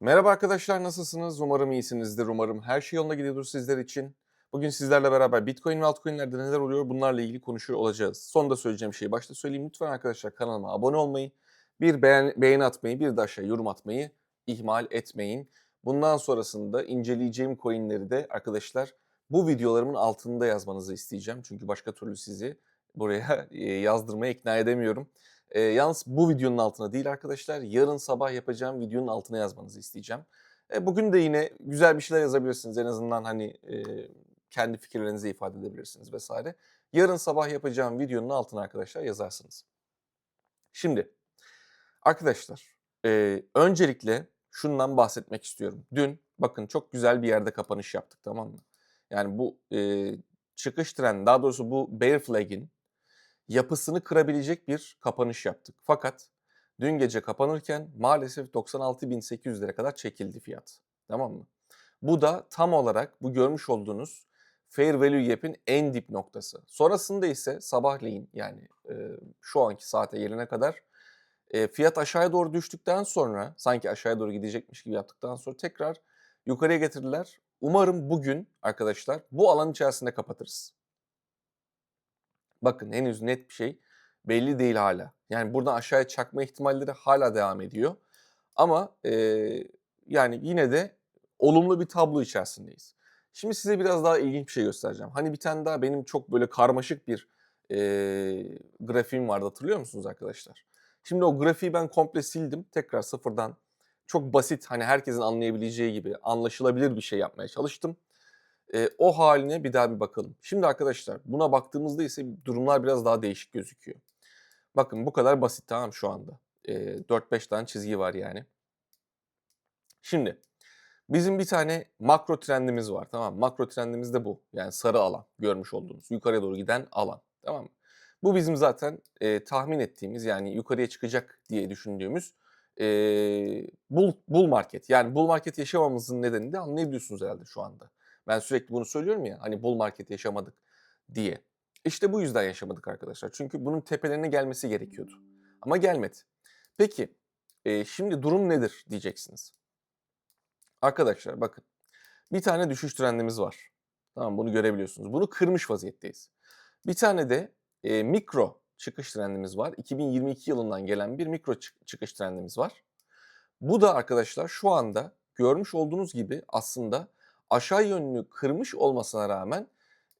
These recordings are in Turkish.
Merhaba arkadaşlar nasılsınız? Umarım iyisinizdir. Umarım her şey yolunda gidiyordur sizler için. Bugün sizlerle beraber Bitcoin ve altcoin'lerde neler oluyor bunlarla ilgili konuşuyor olacağız. Sonda söyleyeceğim şeyi başta söyleyeyim. Lütfen arkadaşlar kanalıma abone olmayı, bir beğen, beğeni atmayı, bir de aşağı yorum atmayı ihmal etmeyin. Bundan sonrasında inceleyeceğim coin'leri de arkadaşlar bu videolarımın altında yazmanızı isteyeceğim. Çünkü başka türlü sizi buraya yazdırmaya ikna edemiyorum. E, yalnız bu videonun altına değil arkadaşlar, yarın sabah yapacağım videonun altına yazmanızı isteyeceğim. E, bugün de yine güzel bir şeyler yazabilirsiniz. En azından hani e, kendi fikirlerinizi ifade edebilirsiniz vesaire. Yarın sabah yapacağım videonun altına arkadaşlar yazarsınız. Şimdi arkadaşlar e, öncelikle şundan bahsetmek istiyorum. Dün bakın çok güzel bir yerde kapanış yaptık tamam mı? Yani bu e, çıkış trend daha doğrusu bu bear flag'in yapısını kırabilecek bir kapanış yaptık. Fakat dün gece kapanırken maalesef 96.800 lira kadar çekildi fiyat. Tamam mı? Bu da tam olarak bu görmüş olduğunuz Fair Value Gap'in en dip noktası. Sonrasında ise sabahleyin yani e, şu anki saate gelene kadar e, fiyat aşağıya doğru düştükten sonra sanki aşağıya doğru gidecekmiş gibi yaptıktan sonra tekrar yukarıya getirdiler. Umarım bugün arkadaşlar bu alan içerisinde kapatırız. Bakın henüz net bir şey belli değil hala. Yani buradan aşağıya çakma ihtimalleri hala devam ediyor. Ama e, yani yine de olumlu bir tablo içerisindeyiz. Şimdi size biraz daha ilginç bir şey göstereceğim. Hani bir tane daha benim çok böyle karmaşık bir e, grafiğim vardı hatırlıyor musunuz arkadaşlar? Şimdi o grafiği ben komple sildim. Tekrar sıfırdan çok basit hani herkesin anlayabileceği gibi anlaşılabilir bir şey yapmaya çalıştım. E, o haline bir daha bir bakalım. Şimdi arkadaşlar buna baktığımızda ise durumlar biraz daha değişik gözüküyor. Bakın bu kadar basit tamam şu anda. E, 4-5 tane çizgi var yani. Şimdi bizim bir tane makro trendimiz var tamam? Makro trendimiz de bu. Yani sarı alan görmüş olduğunuz yukarıya doğru giden alan tamam mı? Bu bizim zaten e, tahmin ettiğimiz yani yukarıya çıkacak diye düşündüğümüz e, bull, bull market. Yani bull market yaşamamızın nedenini de anlayabiliyorsunuz herhalde şu anda. Ben sürekli bunu söylüyorum ya hani bull market yaşamadık diye. İşte bu yüzden yaşamadık arkadaşlar. Çünkü bunun tepelerine gelmesi gerekiyordu. Ama gelmedi. Peki e, şimdi durum nedir diyeceksiniz. Arkadaşlar bakın bir tane düşüş trendimiz var. Tamam bunu görebiliyorsunuz. Bunu kırmış vaziyetteyiz. Bir tane de e, mikro çıkış trendimiz var. 2022 yılından gelen bir mikro çıkış trendimiz var. Bu da arkadaşlar şu anda görmüş olduğunuz gibi aslında aşağı yönlü kırmış olmasına rağmen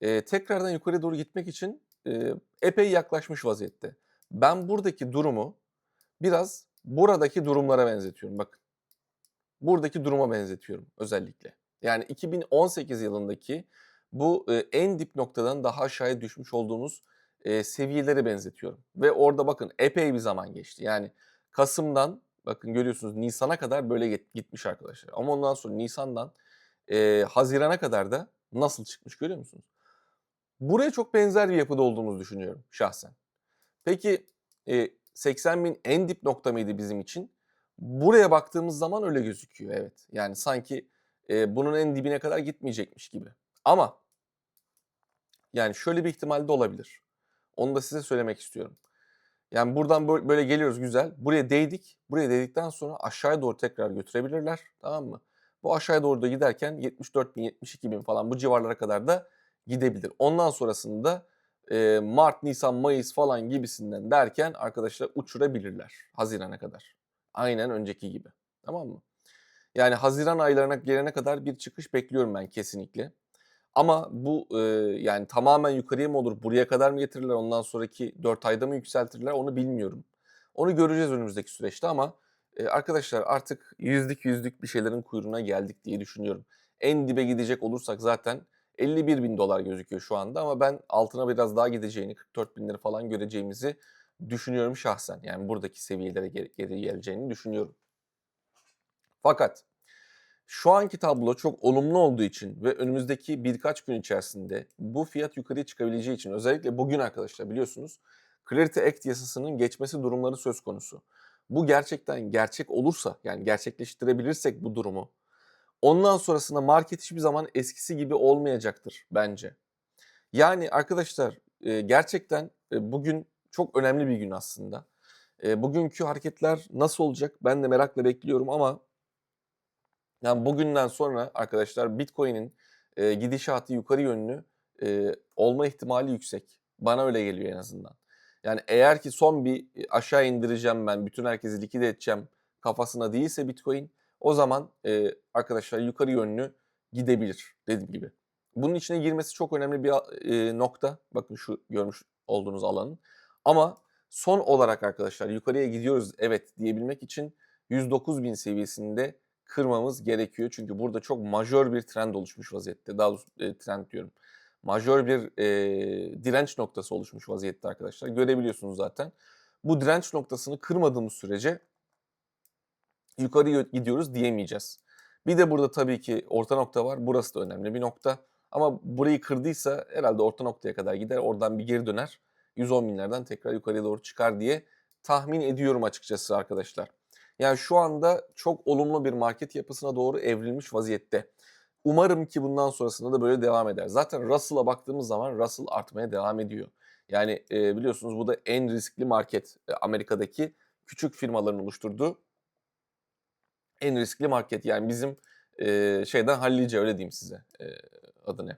e, tekrardan yukarı doğru gitmek için e, epey yaklaşmış vaziyette. Ben buradaki durumu biraz buradaki durumlara benzetiyorum. Bakın. Buradaki duruma benzetiyorum özellikle. Yani 2018 yılındaki bu e, en dip noktadan daha aşağıya düşmüş olduğumuz e, seviyelere benzetiyorum. Ve orada bakın epey bir zaman geçti. Yani Kasım'dan bakın görüyorsunuz Nisan'a kadar böyle gitmiş arkadaşlar. Ama ondan sonra Nisan'dan e, Haziran'a kadar da nasıl çıkmış görüyor musunuz? Buraya çok benzer bir yapıda olduğumuzu düşünüyorum şahsen. Peki e, 80 bin en dip nokta mıydı bizim için? Buraya baktığımız zaman öyle gözüküyor evet. Yani sanki e, bunun en dibine kadar gitmeyecekmiş gibi. Ama yani şöyle bir ihtimal de olabilir. Onu da size söylemek istiyorum. Yani buradan böyle geliyoruz güzel. Buraya değdik. Buraya değdikten sonra aşağıya doğru tekrar götürebilirler. Tamam mı? Bu aşağıya doğru da giderken 74 bin, 72 bin falan bu civarlara kadar da gidebilir. Ondan sonrasında e, Mart, Nisan, Mayıs falan gibisinden derken arkadaşlar uçurabilirler Haziran'a kadar. Aynen önceki gibi. Tamam mı? Yani Haziran aylarına gelene kadar bir çıkış bekliyorum ben kesinlikle. Ama bu e, yani tamamen yukarıya mı olur, buraya kadar mı getirirler, ondan sonraki 4 ayda mı yükseltirler onu bilmiyorum. Onu göreceğiz önümüzdeki süreçte ama arkadaşlar artık yüzlük yüzlük bir şeylerin kuyruğuna geldik diye düşünüyorum. En dibe gidecek olursak zaten 51 bin dolar gözüküyor şu anda ama ben altına biraz daha gideceğini, 44 binleri falan göreceğimizi düşünüyorum şahsen. Yani buradaki seviyelere geri, geri geleceğini düşünüyorum. Fakat şu anki tablo çok olumlu olduğu için ve önümüzdeki birkaç gün içerisinde bu fiyat yukarıya çıkabileceği için özellikle bugün arkadaşlar biliyorsunuz Clarity Act yasasının geçmesi durumları söz konusu. Bu gerçekten gerçek olursa yani gerçekleştirebilirsek bu durumu ondan sonrasında market hiçbir zaman eskisi gibi olmayacaktır bence. Yani arkadaşlar gerçekten bugün çok önemli bir gün aslında. Bugünkü hareketler nasıl olacak ben de merakla bekliyorum ama Yani bugünden sonra arkadaşlar Bitcoin'in e, gidişatı yukarı yönlü e, olma ihtimali yüksek. Bana öyle geliyor en azından. Yani eğer ki son bir aşağı indireceğim ben, bütün herkesi likide edeceğim kafasına değilse Bitcoin o zaman e, arkadaşlar yukarı yönlü gidebilir dediğim gibi. Bunun içine girmesi çok önemli bir e, nokta. Bakın şu görmüş olduğunuz alanın. Ama son olarak arkadaşlar yukarıya gidiyoruz evet diyebilmek için 109.000 seviyesinde kırmamız gerekiyor. Çünkü burada çok majör bir trend oluşmuş vaziyette. Daha doğrusu e, trend diyorum. Majör bir e, direnç noktası oluşmuş vaziyette arkadaşlar. Görebiliyorsunuz zaten. Bu direnç noktasını kırmadığımız sürece yukarı gidiyoruz diyemeyeceğiz. Bir de burada tabii ki orta nokta var. Burası da önemli bir nokta. Ama burayı kırdıysa herhalde orta noktaya kadar gider. Oradan bir geri döner. 110 binlerden tekrar yukarıya doğru çıkar diye tahmin ediyorum açıkçası arkadaşlar. Yani şu anda çok olumlu bir market yapısına doğru evrilmiş vaziyette. Umarım ki bundan sonrasında da böyle devam eder. Zaten Russell'a baktığımız zaman Russell artmaya devam ediyor. Yani e, biliyorsunuz bu da en riskli market e, Amerika'daki küçük firmaların oluşturduğu en riskli market. Yani bizim e, şeyden hallice öyle diyeyim size e, adı ne?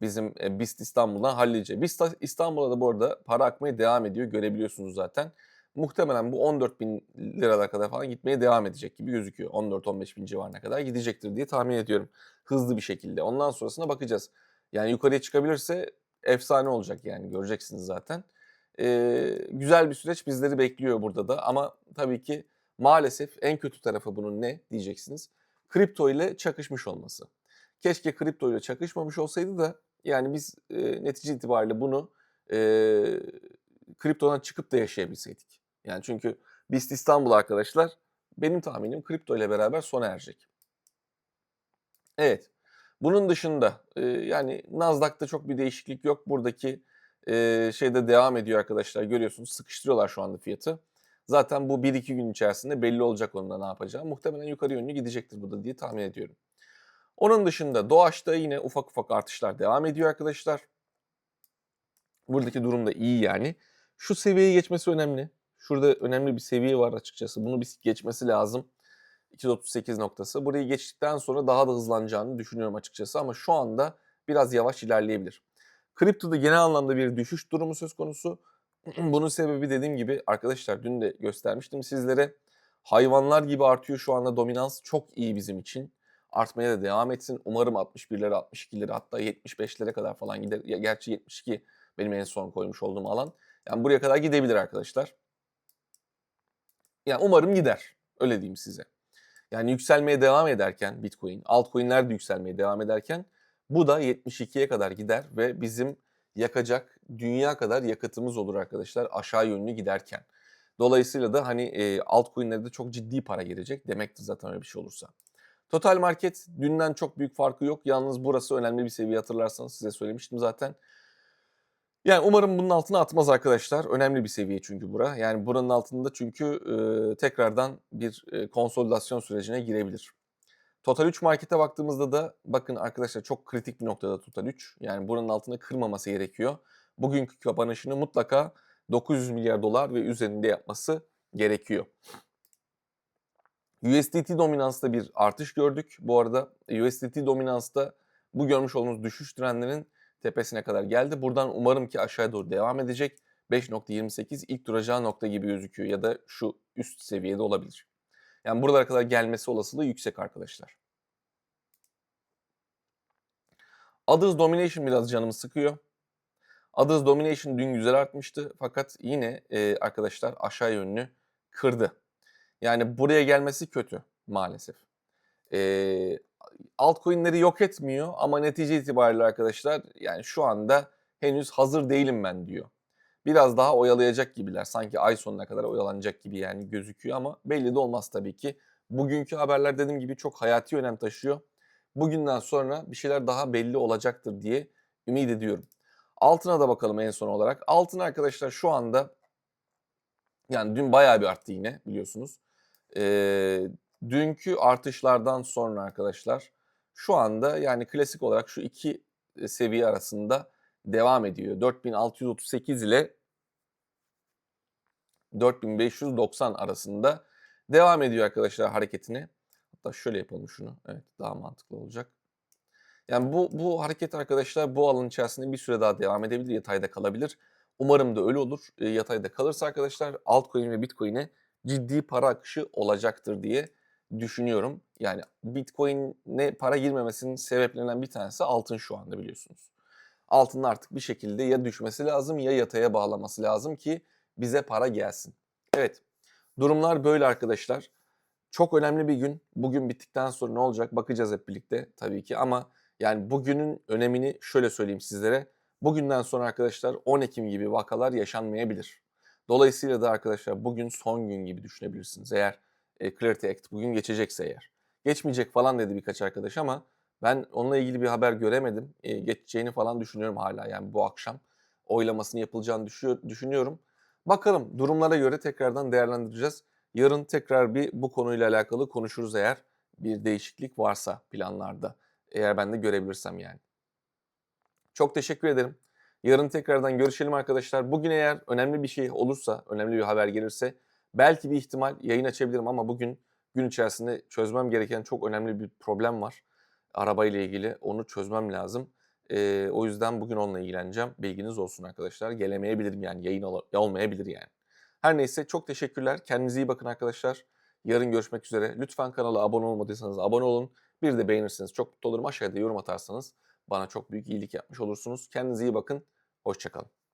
Bizim e, BIST İstanbul'dan hallice. BIST İstanbul'a da bu arada para akmaya devam ediyor görebiliyorsunuz zaten muhtemelen bu 14 bin liralara kadar falan gitmeye devam edecek gibi gözüküyor. 14-15 bin civarına kadar gidecektir diye tahmin ediyorum. Hızlı bir şekilde. Ondan sonrasına bakacağız. Yani yukarıya çıkabilirse efsane olacak yani göreceksiniz zaten. Ee, güzel bir süreç bizleri bekliyor burada da ama tabii ki maalesef en kötü tarafı bunun ne diyeceksiniz. Kripto ile çakışmış olması. Keşke kripto ile çakışmamış olsaydı da yani biz e, netice itibariyle bunu e, kriptodan çıkıp da yaşayabilseydik. Yani çünkü BIST İstanbul arkadaşlar benim tahminim kripto ile beraber sona erecek. Evet. Bunun dışında e, yani Nasdaq'ta çok bir değişiklik yok. Buradaki e, şeyde devam ediyor arkadaşlar. Görüyorsunuz sıkıştırıyorlar şu anda fiyatı. Zaten bu 1-2 gün içerisinde belli olacak onda ne yapacağı. Muhtemelen yukarı yönlü gidecektir bu da diye tahmin ediyorum. Onun dışında Doğaç'ta yine ufak ufak artışlar devam ediyor arkadaşlar. Buradaki durum da iyi yani. Şu seviyeyi geçmesi önemli. Şurada önemli bir seviye var açıkçası. Bunu bir geçmesi lazım. 238 noktası. Burayı geçtikten sonra daha da hızlanacağını düşünüyorum açıkçası ama şu anda biraz yavaş ilerleyebilir. Kriptoda genel anlamda bir düşüş durumu söz konusu. Bunun sebebi dediğim gibi arkadaşlar dün de göstermiştim sizlere. Hayvanlar gibi artıyor şu anda dominans çok iyi bizim için. Artmaya da devam etsin. Umarım 61'lere, 62'lere hatta 75'lere kadar falan gider. Gerçi 72 benim en son koymuş olduğum alan. Yani buraya kadar gidebilir arkadaşlar. Yani umarım gider. Öyle diyeyim size. Yani yükselmeye devam ederken Bitcoin, altcoin'ler de yükselmeye devam ederken bu da 72'ye kadar gider ve bizim yakacak dünya kadar yakıtımız olur arkadaşlar aşağı yönlü giderken. Dolayısıyla da hani e, altcoin'lere de çok ciddi para gelecek demektir zaten öyle bir şey olursa. Total market dünden çok büyük farkı yok. Yalnız burası önemli bir seviye hatırlarsanız size söylemiştim zaten. Yani umarım bunun altına atmaz arkadaşlar. Önemli bir seviye çünkü bura. Yani buranın altında çünkü e, tekrardan bir e, konsolidasyon sürecine girebilir. Total 3 markete baktığımızda da bakın arkadaşlar çok kritik bir noktada Total 3. Yani buranın altını kırmaması gerekiyor. Bugünkü kapanışını mutlaka 900 milyar dolar ve üzerinde yapması gerekiyor. USDT dominansta bir artış gördük. Bu arada USDT dominansta bu görmüş olduğunuz düşüş trendlerinin tepesine kadar geldi. Buradan umarım ki aşağıya doğru devam edecek. 5.28 ilk duracağı nokta gibi gözüküyor ya da şu üst seviyede olabilir. Yani buralara kadar gelmesi olasılığı yüksek arkadaşlar. Others Domination biraz canımı sıkıyor. Others Domination dün güzel artmıştı fakat yine e, arkadaşlar aşağı yönlü kırdı. Yani buraya gelmesi kötü maalesef. E, altcoin'leri yok etmiyor ama netice itibariyle arkadaşlar yani şu anda henüz hazır değilim ben diyor. Biraz daha oyalayacak gibiler. Sanki ay sonuna kadar oyalanacak gibi yani gözüküyor ama belli de olmaz tabii ki. Bugünkü haberler dediğim gibi çok hayati önem taşıyor. Bugünden sonra bir şeyler daha belli olacaktır diye ümit ediyorum. Altına da bakalım en son olarak. Altın arkadaşlar şu anda yani dün bayağı bir arttı yine biliyorsunuz. Ee, dünkü artışlardan sonra arkadaşlar şu anda yani klasik olarak şu iki e, seviye arasında devam ediyor. 4638 ile 4590 arasında devam ediyor arkadaşlar hareketine. Hatta şöyle yapalım şunu. Evet daha mantıklı olacak. Yani bu, bu hareket arkadaşlar bu alan içerisinde bir süre daha devam edebilir. Yatayda kalabilir. Umarım da öyle olur. E, yatayda kalırsa arkadaşlar altcoin ve bitcoin'e ciddi para akışı olacaktır diye düşünüyorum. Yani bitcoin'e para girmemesinin sebeplerinden bir tanesi altın şu anda biliyorsunuz. Altının artık bir şekilde ya düşmesi lazım ya yataya bağlaması lazım ki bize para gelsin. Evet durumlar böyle arkadaşlar. Çok önemli bir gün. Bugün bittikten sonra ne olacak bakacağız hep birlikte tabii ki ama yani bugünün önemini şöyle söyleyeyim sizlere. Bugünden sonra arkadaşlar 10 Ekim gibi vakalar yaşanmayabilir. Dolayısıyla da arkadaşlar bugün son gün gibi düşünebilirsiniz. Eğer e, Clarity Act bugün geçecekse eğer. Geçmeyecek falan dedi birkaç arkadaş ama ben onunla ilgili bir haber göremedim. E, geçeceğini falan düşünüyorum hala yani bu akşam oylamasının yapılacağını düşüyor, düşünüyorum. Bakalım durumlara göre tekrardan değerlendireceğiz. Yarın tekrar bir bu konuyla alakalı konuşuruz eğer bir değişiklik varsa planlarda. Eğer ben de görebilirsem yani. Çok teşekkür ederim. Yarın tekrardan görüşelim arkadaşlar. Bugün eğer önemli bir şey olursa, önemli bir haber gelirse belki bir ihtimal yayın açabilirim ama bugün gün içerisinde çözmem gereken çok önemli bir problem var. Arabayla ilgili onu çözmem lazım. Ee, o yüzden bugün onunla ilgileneceğim. Bilginiz olsun arkadaşlar. Gelemeyebilirim yani yayın ol- olmayabilir yani. Her neyse çok teşekkürler. Kendinize iyi bakın arkadaşlar. Yarın görüşmek üzere. Lütfen kanala abone olmadıysanız abone olun. Bir de beğenirseniz çok mutlu olurum. Aşağıda yorum atarsanız bana çok büyük iyilik yapmış olursunuz. Kendinize iyi bakın. Hoşçakalın.